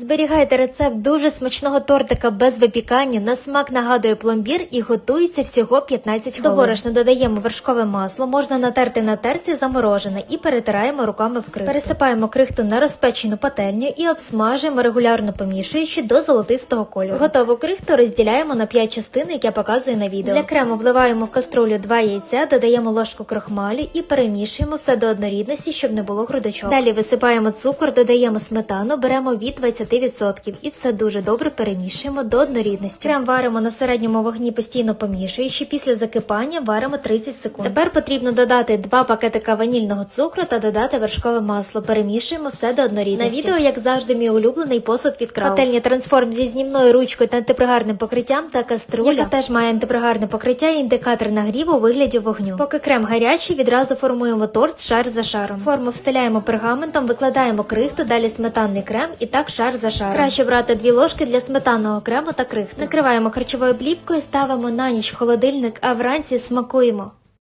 Зберігайте рецепт дуже смачного тортика без випікання. На смак нагадує пломбір і готується всього 15 хвилин. До борошна додаємо вершкове масло, можна натерти на терці заморожене і перетираємо руками в крихту. Пересипаємо крихту на розпечену пательню і обсмажуємо регулярно помішуючи до золотистого кольору. Готову крихту розділяємо на 5 частин, як я показую на відео. Для крему вливаємо в каструлю 2 яйця, додаємо ложку крохмалю і перемішуємо все до однорідності, щоб не було грудочок. Далі висипаємо цукор, додаємо сметану, беремо від 20% і все дуже добре перемішуємо до однорідності. Крем варимо на середньому вогні, постійно помішуючи. Після закипання варимо 30 секунд. Тепер потрібно додати 2 пакетика ванільного цукру та додати вершкове масло. Перемішуємо все до однорідності. На відео, як завжди, мій улюблений посуд від Крау. Пательня трансформ зі знімною ручкою та антипригарним покриттям та каструля, яка теж має антипригарне покриття і індикатор нагріву у вигляді вогню. Поки крем гарячий, відразу формуємо торт шар за шаром. Форму встиляємо пергаментом, викладаємо крихту, далі сметанний крем і так шар за шаром. Краще брати дві ложки для сметанного крему та крихт. Накриваємо харчовою плівкою, ставимо на ніч в холодильник, а вранці смакуємо.